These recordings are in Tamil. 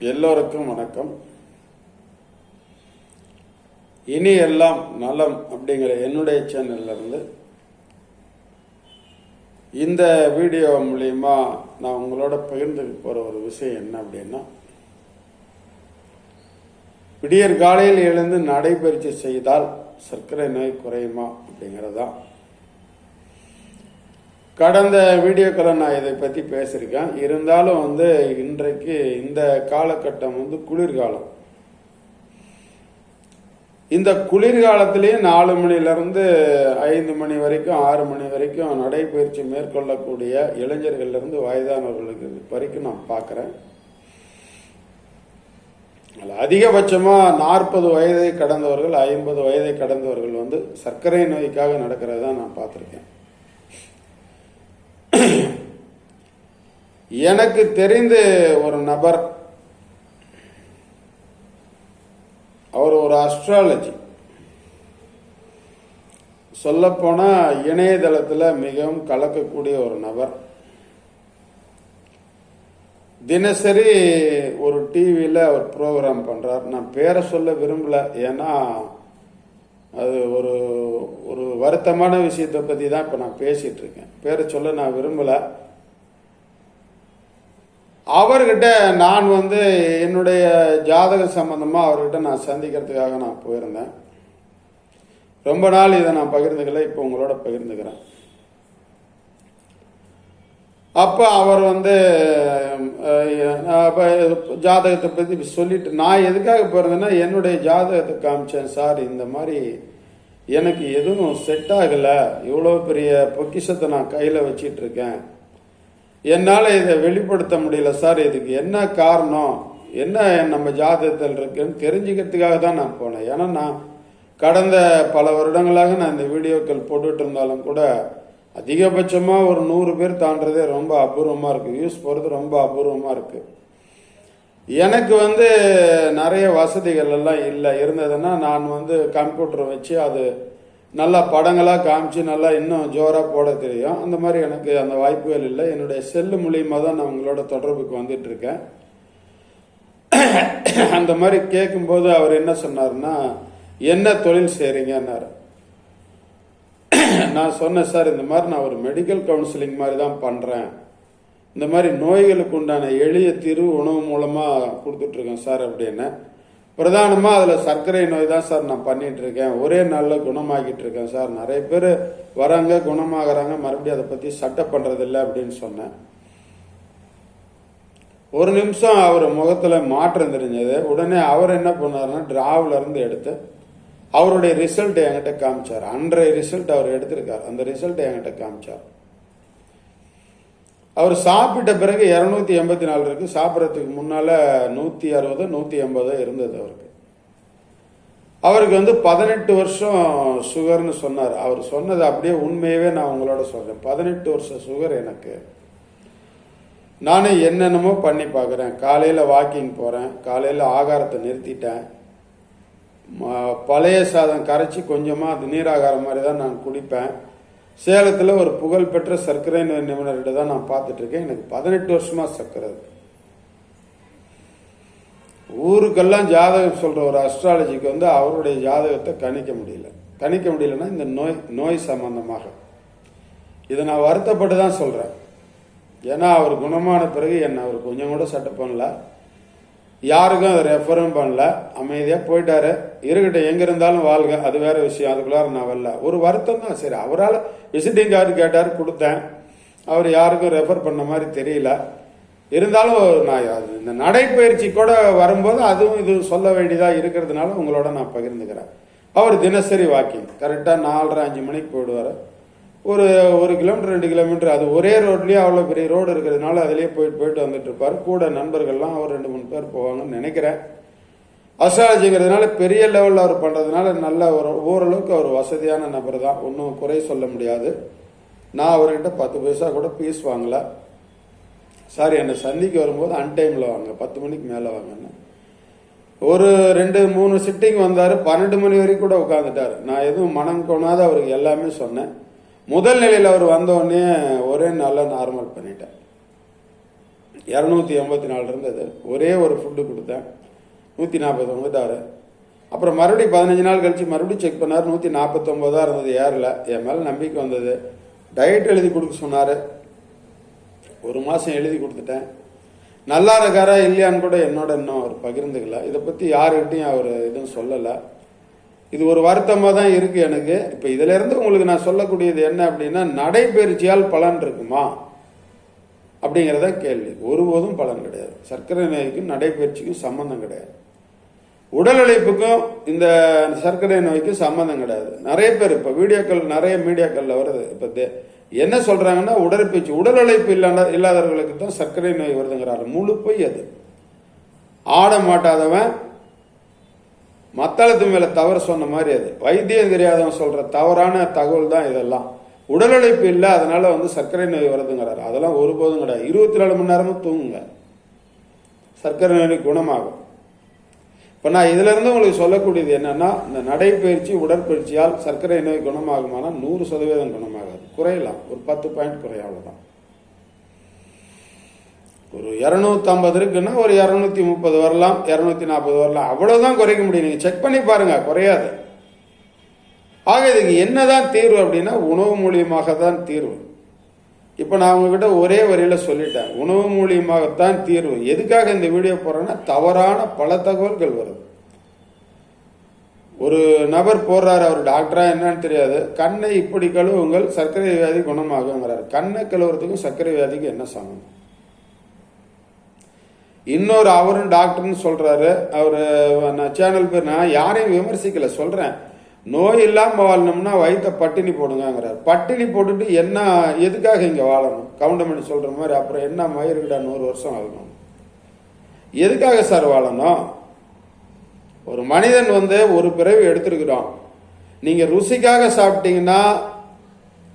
எல்லோருக்கும் வணக்கம். இனி எல்லாம் நலம் அப்படிங்கிற என்னுடைய சேனல்ல இருந்து இந்த வீடியோ மூலியமா நான் உங்களோட பகிர்ந்து போற ஒரு விஷயம் என்ன அப்படின்னா விடியற் காலையில் எழுந்து நடைபயிற்சி செய்தால் சர்க்கரை நோய் குறையுமா அப்படிங்கிறதான் கடந்த வீடியோக்களை நான் இதை பற்றி பேசியிருக்கேன். இருந்தாலும் வந்து இன்றைக்கு இந்த காலகட்டம் வந்து குளிர்காலம். இந்த குளிர்காலத்திலேயே நாலு மணிலேருந்து ஐந்து மணி வரைக்கும் ஆறு மணி வரைக்கும் நடைபயிற்சி மேற்கொள்ளக்கூடிய இளைஞர்கள்லேருந்து வயதானவர்களுக்கு வரைக்கும் நான் பார்க்குறேன். அதில் அதிகபட்சமாக நாற்பது வயதை கடந்தவர்கள் ஐம்பது வயதை கடந்தவர்கள் வந்து சர்க்கரை நோய்க்காக நடக்கிறத நான் பார்த்துருக்கேன். எனக்கு தெரிந்து ஒரு நபர் அவர் ஒரு அஸ்ட்ராலஜி சொல்லப்போனால் இணையதளத்தில் மிகவும் கலக்கக்கூடிய ஒரு நபர். தினசரி ஒரு டிவியில் அவர் ப்ரோக்ராம் பண்ணுறார் நான் பேரை சொல்ல விரும்பல. ஏன்னா அது ஒரு ஒரு வருத்தமான விஷயத்தை பற்றி தான் இப்போ நான் பேசிகிட்ருக்கேன் பேரை சொல்ல நான் விரும்பலை. அவர்கிட்ட நான் வந்து என்னுடைய ஜாதக சம்பந்தமாக அவர்கிட்ட நான் சந்திக்கிறதுக்காக நான் போயிருந்தேன். ரொம்ப நாள் இதை நான் பகிர்ந்துக்கல இப்போ உங்களோட பகிர்ந்துக்கிறேன். அப்போ அவர் வந்து ஜாதகத்தை பற்றி சொல்லிட்டு நான் எதுக்காக போயிருந்தேன்னா என்னுடைய ஜாதகத்தை காமிச்சேன் சார் இந்த மாதிரி எனக்கு எதுவும் செட் ஆகலை. இவ்வளோ பெரிய பொக்கிஷத்தை நான் கையில் வச்சிட்ருக்கேன் என்னால் இதை வெளிப்படுத்த முடியல சார். இதுக்கு என்ன காரணம்? என்ன நம்ம ஜாதகத்தில் இருக்குன்னு தெரிஞ்சுக்கிறதுக்காக தான் நான் போனேன். ஏன்னா நான் கடந்த பல வருடங்களாக நான் இந்த வீடியோக்கள் போட்டுட்டு இருந்தாலும் கூட அதிகபட்சமாக ஒரு நூறு பேர் தாண்டதே ரொம்ப அபூர்வமாக இருக்குது வியூஸ் போகிறது ரொம்ப அபூர்வமாக இருக்குது எனக்கு வந்து நிறைய வசதிகள் எல்லாம் இல்லை. இருந்ததுன்னா நான் வந்து கம்ப்யூட்டர் வச்சு அது நல்லா படங்களாக காமிச்சு நல்லா இன்னும் ஜோராக போட தெரியும். அந்த மாதிரி எனக்கு அந்த வாய்ப்புகள் இல்லை. என்னுடைய செல்லு மூலியமாக தான் நான் உங்களோட தொடர்புக்கு வந்துட்டுருக்கேன். அந்த மாதிரி கேட்கும்போது அவர் என்ன சொன்னார்னா என்ன தொழில் செய்கிறீங்கன்னார் நான் சொன்னேன் சார் இந்த மாதிரி நான் ஒரு மெடிக்கல் கவுன்சிலிங் மாதிரி தான் பண்ணுறேன் இந்த மாதிரி நோய்களுக்கு உண்டான எளிய தீர்வு உணவு மூலமாக கொடுத்துட்ருக்கேன் சார் அப்படின்னு. பிரதானமாக அதில் சர்க்கரை நோய் தான் சார் நான் பண்ணிட்டு இருக்கேன். ஒரே நாளில் குணமாக்கிட்டு இருக்கேன் சார். நிறைய பேர் வராங்க குணமாகறாங்க மறுபடியும் அதை பற்றி சட்டை பண்ணுறதில்ல அப்படின்னு சொன்னேன். ஒரு நிமிஷம் அவர் முகத்தில் மாற்றம் தெரிஞ்சது. உடனே அவர் என்ன பண்ணாருன்னா டிராவ்ல இருந்து எடுத்து அவருடைய ரிசல்ட் என்கிட்ட காமிச்சார். அன்றைய ரிசல்ட் அவர் எடுத்திருக்கார். அந்த ரிசல்ட் என்கிட்ட காமிச்சார். அவர் சாப்பிட்ட பிறகு இரநூத்தி எண்பத்தி நாலு இருக்கு. சாப்பிட்றதுக்கு முன்னால நூத்தி அறுபது நூத்தி எண்பது இருந்தது அவருக்கு. அவருக்கு வந்து பதினெட்டு வருஷம் சுகர்னு சொன்னார். அவர் சொன்னது அப்படியே உண்மையவே நான் உங்களோட சொல்றேன். பதினெட்டு வருஷம் சுகர் எனக்கு. நானே என்னென்னமோ பண்ணி பார்க்குறேன். காலையில் வாக்கிங் போகிறேன் காலையில் ஆகாரத்தை நிறுத்திட்டேன். பழைய சாதம் கரைச்சி கொஞ்சமாக அது நீராகாரம் மாதிரி தான் நான் குடிப்பேன். சேலத்தில் ஒரு புகழ்பெற்ற சர்க்கரை நோய் நிபுணர்கிட்ட தான் நான் பார்த்துட்டு இருக்கேன். எனக்கு பதினெட்டு வருஷமா சர்க்கரை ஊருக்கெல்லாம் ஜாதகம் சொல்ற ஒரு அஸ்ட்ராலஜிக்கு வந்து அவருடைய ஜாதகத்தை கணிக்க முடியல. கணிக்க முடியலன்னா இந்த நோய் நோய் சம்பந்தமாக. இதை நான் வருத்தப்பட்டு தான் சொல்றேன். ஏன்னா அவர் குணமான பிறகு என்னை அவர் கொஞ்சம் கூட சட்டை பண்ணல. யாருக்கும் அதை ரெஃபரும் பண்ணல. அமைதியாக போயிட்டாரு. இருக்கட்டும் எங்க இருந்தாலும் வாழ்க. அது வேற விஷயம். அதுக்குள்ளார நான் வரல. ஒரு வருத்தம் தான். சரி அவரால் விசிட்டிங் கார்டு கேட்டார் கொடுத்தேன். அவர் யாருக்கும் ரெஃபர் பண்ண மாதிரி தெரியல. இருந்தாலும் நான் அது இந்த நடைப்பயிற்சி கூட வரும்போது அதுவும் இது சொல்ல வேண்டியதாக இருக்கிறதுனால உங்களோட நான் பகிர்ந்துக்கிறேன். அவர் தினசரி வாக்கிங் கரெக்டாக நாலரை அஞ்சு மணிக்கு போயிடுவார். ஒரு ஒரு கிலோமீட்டர் ரெண்டு கிலோமீட்டர் அது ஒரே ரோட்லேயே அவ்வளோ பெரிய ரோடு இருக்கிறதுனால அதுலேயே போயிட்டு போயிட்டு வந்துட்டு இருப்பார் கூட நண்பர்கள்லாம் அவர் ரெண்டு மூணு பேர் போவாங்கன்னு நினைக்கிறேன். அஸ்ட்ராலஜிங்கிறதுனால பெரிய லெவலில் அவர் பண்ணுறதுனால நல்ல ஒரு ஓரளவுக்கு அவர் வசதியான நபர் தான். ஒன்றும் குறை சொல்ல முடியாது. நான் அவர்கிட்ட பத்து பைசா கூட பீஸ் வாங்கல. சாரி என்னை சந்திக்க வரும்போது அன்டைமில் வாங்க பத்து மணிக்கு மேலே வாங்கன்னு. ஒரு ரெண்டு மூணு சிட்டிங் வந்தார். பன்னெண்டு மணி வரைக்கும் கூட உட்காந்துட்டார் நான் எதுவும் மனம் கொண்டாத அவருக்கு எல்லாமே சொன்னேன். முதல் நிலையில் அவர் வந்தோடனே ஒரே நாளில் நார்மல் பண்ணிட்டேன் இரநூத்தி எண்பத்தி நாலு இருந்தது ஒரே ஒரு ஃபுட்டு கொடுத்தேன். நூற்றி நாற்பது வந்துட்டாரு அப்புறம் மறுபடியும் பதினஞ்சு நாள் கழித்து மறுபடியும் செக் பண்ணார். நூற்றி நாற்பத்தொம்போதாக இருந்தது ஏரில் என் மேலே நம்பிக்கை வந்தது. டயட் எழுதி கொடுக்க சொன்னார். ஒரு மாதம் எழுதி கொடுத்துட்டேன். நல்லா இருக்காரா இல்லையான்னு கூட என்னோட இன்னும் அவர் பகிர்ந்துக்கல. இதை பற்றி யாருக்கிட்டையும் அவர் எதுவும் சொல்லலை. இது ஒரு வருத்தமாக தான் இருக்குது எனக்கு. இப்போ இதிலேருந்து உங்களுக்கு நான் சொல்லக்கூடியது என்ன அப்படின்னா நடைபயிற்சியால் பலன் இருக்குமா? அப்படிங்கிறத கேள்வி. ஒருபோதும் பலன் கிடையாது. சர்க்கரை நோய்க்கும் நடைபயிற்சிக்கும் சம்மந்தம் கிடையாது. உடல் உழைப்புக்கும் இந்த சர்க்கரை நோய்க்கும் சம்மந்தம் கிடையாது. நிறைய பேர் இப்போ வீடியோக்கள் நிறைய மீடியாக்களில் வருது. இப்போ தே- என்ன சொல்கிறாங்கன்னா உடற்பயிற்சி உடல் உழைப்பு இல்லாத இல்லாதவர்களுக்கு தான் சர்க்கரை நோய் வருதுங்கிறாரு. முழு பொய் அது. ஆட மாட்டாதவன் மத்தளத்து மேல தவறு சொன்ன மாதிரி அது. வைத்தியம் தெரியாதவன் சொல்ற தவறான தகவல் தான் இதெல்லாம். உடல் உழைப்பு இல்லை அதனால வந்து சர்க்கரை நோய் வருதுங்கிறாரு. அதெல்லாம் ஒருபோதும் கிடையாது. இருபத்தி நாலு மணி நேரமும் தூங்குங்க. சர்க்கரை நோய் குணமாகும். இப்போ நான் இதுல இருந்து உங்களுக்கு சொல்லக்கூடியது என்னன்னா இந்த நடைப்பயிற்சி உடற்பயிற்சியால் சர்க்கரை நோய் குணமாகுமானால் நூறு சதவீதம் குணமாகாது. குறையலாம். ஒரு பத்து பாயிண்ட் குறையும் அவ்வளோதான் ஒரு இரநூத்தம்பது இருக்குன்னா ஒரு இரநூத்தி முப்பது வரலாம் இரநூத்தி நாற்பது வரலாம். அவ்வளோதான் குறைக்க முடியும். நீங்கள் செக் பண்ணி பாருங்கள் குறையாது. ஆக இதுக்கு என்னதான் தீர்வு அப்படின்னா உணவு மூலியமாக தான் தீர்வு. இப்போ நான் உங்ககிட்ட ஒரே வரியில சொல்லிட்டேன். உணவு மூலியமாகத்தான் தீர்வு. எதுக்காக இந்த வீடியோ போடுறேன்னா தவறான பல தகவல்கள் வருது. ஒரு நபர் போடுறாரு அவர் டாக்டரா என்னன்னு தெரியாது. கண்ணை இப்படி கழுவுங்கள் சர்க்கரை வியாதி குணமாகுங்கிறார் கண்ணை கழுவுறதுக்கும் சர்க்கரை வியாதிக்கும் என்ன சம்மந்தம் இன்னொரு அவரும் டாக்டர்னு சொல்கிறாரு அவர் நான் சேனல் பேர் நான் யாரையும் விமர்சிக்கல சொல்கிறேன் நோய் இல்லாமல் வாழணும்னா வயிற்ற பட்டினி போடுங்கிறார் பட்டினி போட்டுட்டு என்ன எதுக்காக இங்கே வாழணும்? கவுண்டமணி சொல்கிற மாதிரி அப்புறம் என்ன மயிருக்குடா நூறு வருஷம் ஆகணும். எதுக்காக சார் வாழணும்? ஒரு மனிதன் வந்து ஒரு பிறவி எடுத்துருக்குறோம். நீங்கள் ருசிக்காக சாப்பிட்டீங்கன்னா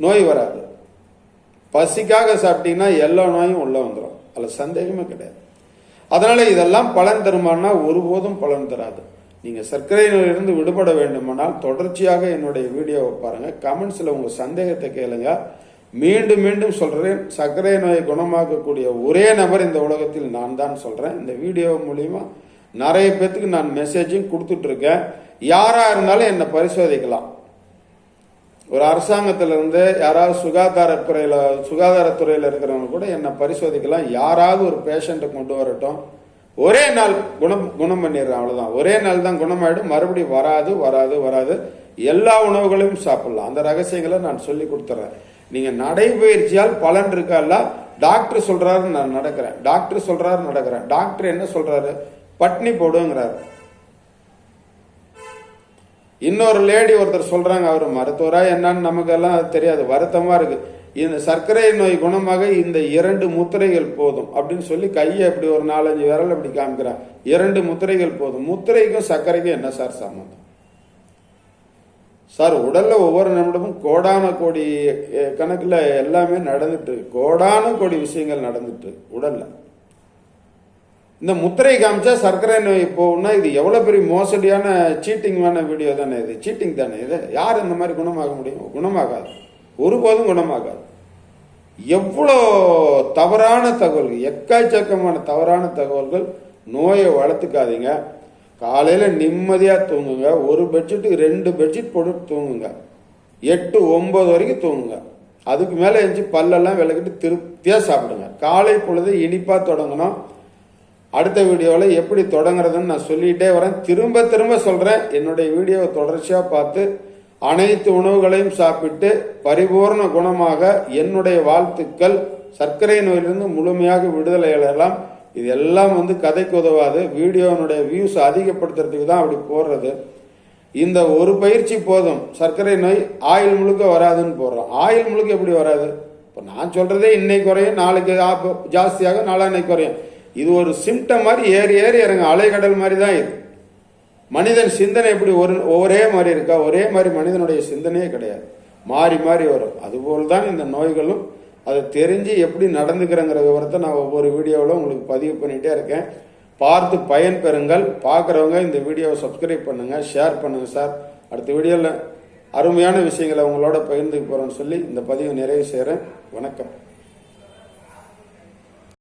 நோய் வராது. பசிக்காக சாப்பிட்டீங்கன்னா எல்லா நோயும் உள்ளே வந்துடும் அதில் சந்தேகமே கிடையாது. அதனால் இதெல்லாம் பலன் தருமானா ஒருபோதும் பலன் தராது. நீங்கள் சர்க்கரை நோயிலிருந்து விடுபட வேண்டுமானால் தொடர்ச்சியாக என்னுடைய வீடியோவை பாருங்கள் கமெண்ட்ஸில் உங்கள் சந்தேகத்தை கேளுங்க. மீண்டும் மீண்டும் சொல்கிறேன் சர்க்கரை நோயை குணமாக்கக்கூடிய ஒரே நபர் இந்த உலகத்தில் நான் தான் சொல்கிறேன் இந்த வீடியோ மூலிமா நிறைய பேர்த்துக்கு நான் மெசேஜும் கொடுத்துட்ருக்கேன் யாராக இருந்தாலும் என்னை பரிசோதிக்கலாம். ஒரு அரசாங்கத்துல இருந்து யாராவது சுகாதாரத்துறையில சுகாதாரத்துறையில இருக்கிறவங்க கூட என்னை பரிசோதிக்கலாம். யாராவது ஒரு பேஷண்ட்டை கொண்டு வரட்டும். ஒரே நாள் குணம் குணம் பண்ணிடுறேன் அவ்வளவுதான். ஒரே நாள் தான் குணமாயிடும். மறுபடியும் வராது வராது வராது. எல்லா உணவுகளையும் சாப்பிடலாம். அந்த ரகசியங்களை நான் சொல்லி கொடுத்துறேன். நீங்க நடைபயிற்சியால் பலன் இருக்கா டாக்டர் சொல்றாரு நான் நடக்கிறேன். டாக்டர் சொல்றாரு நடக்கிறேன். டாக்டர் என்ன சொல்றாரு? பட்னி போடுங்கிறாரு. இன்னொரு லேடி ஒருத்தர் சொல்றாங்க அவர் மருத்துவரா என்னன்னு நமக்கெல்லாம் அது தெரியாது. வருத்தமா இருக்கு. இந்த சர்க்கரை நோய் குணமாக இந்த இரண்டு முத்திரைகள் போதும் அப்படின்னு சொல்லி கையை இப்படி ஒரு நாலஞ்சு விரல் இப்படி காமிக்கிறான். இரண்டு முத்திரைகள் போதும். முத்திரைக்கும் சர்க்கரைக்கும் என்ன சார் சம்பந்தம் சார் உடல்ல ஒவ்வொரு நிமிடமும் கோடான கோடி கணக்கில் எல்லாமே நடந்துட்டு கோடான கோடி விஷயங்கள் நடந்துட்டு உடல்ல. இந்த முத்திரை காமிச்சா சர்க்கரை நோய் போகும்னா இது எவ்வளோ பெரிய மோசடியான சீட்டிங்கான வீடியோ தானே இது? சீட்டிங் தானே இது? யார் இந்த மாதிரி குணமாக முடியும்? குணமாகாது. ஒருபோதும் குணமாகாது. எவ்வளோ தவறான தகவல்கள் எக்காச்சக்கமான தவறான தகவல்கள் நோயை வளர்த்துக்காதீங்க. காலையில் நிம்மதியாக தூங்குங்க. ஒரு பெட்ஷீட்டுக்கு ரெண்டு பெட்ஷீட் போட்டு தூங்குங்க. எட்டு ஒம்பது வரைக்கும் தூங்குங்க. அதுக்கு மேலே எழுந்துச்சு பல்லெல்லாம் விளக்கிட்டு திருப்தியாக சாப்பிடுங்க. காலை பொழுது இனிப்பாக தொடங்கணும். அடுத்த வீடியோவில் எப்படி தொடங்குறதுன்னு நான் சொல்லிகிட்டே வரேன். திரும்ப திரும்ப சொல்கிறேன் என்னுடைய வீடியோவை தொடர்ச்சியாக பார்த்து அனைத்து உணவுகளையும் சாப்பிட்டு பரிபூர்ண குணமாக என்னுடைய வாழ்த்துக்கள். சர்க்கரை நோயிலிருந்து முழுமையாக விடுதலை எழலாம் இது எல்லாம் வந்து கதைக்கு உதவாது. வீடியோனுடைய வியூஸ் அதிகப்படுத்துறதுக்கு தான் அப்படி போடுறது. இந்த ஒரு பயிற்சி போதும். சர்க்கரை நோய் ஆயில் முழுக்க வராதுன்னு போடுறோம். ஆயில் முழுக்க எப்படி வராது? இப்போ நான் சொல்கிறதே இன்னைக்கு குறையும் நாளைக்கு ஆப்ப- ஜாஸ்தியாக நாளான்னைக்கு குறையும். இது ஒரு சிம்டம் மாதிரி ஏறி ஏறி இறங்க அலைகடல் மாதிரி தான் இது. மனிதன் சிந்தனை எப்படி ஒரு ஒரே மாதிரி இருக்கா? ஒரே மாதிரி மனிதனுடைய சிந்தனையே கிடையாது. மாறி மாறி வரும். அதுபோல் தான் இந்த நோய்களும். அதை தெரிஞ்சு எப்படி நடந்துக்கிறங்கிற விவரத்தை நான் ஒவ்வொரு வீடியோவிலும் உங்களுக்கு பதிவு பண்ணிகிட்டே இருக்கேன். பார்த்து பயன் பெறுங்கள். பார்க்குறவங்க இந்த வீடியோவை சப்ஸ்கிரைப் பண்ணுங்கள் ஷேர் பண்ணுங்கள் சார் அடுத்த வீடியோவில் அருமையான விஷயங்களை உங்களோட பகிர்ந்துக்க போகிறோன்னு சொல்லி இந்த பதிவை நிறைவு செய்கிறேன் வணக்கம்.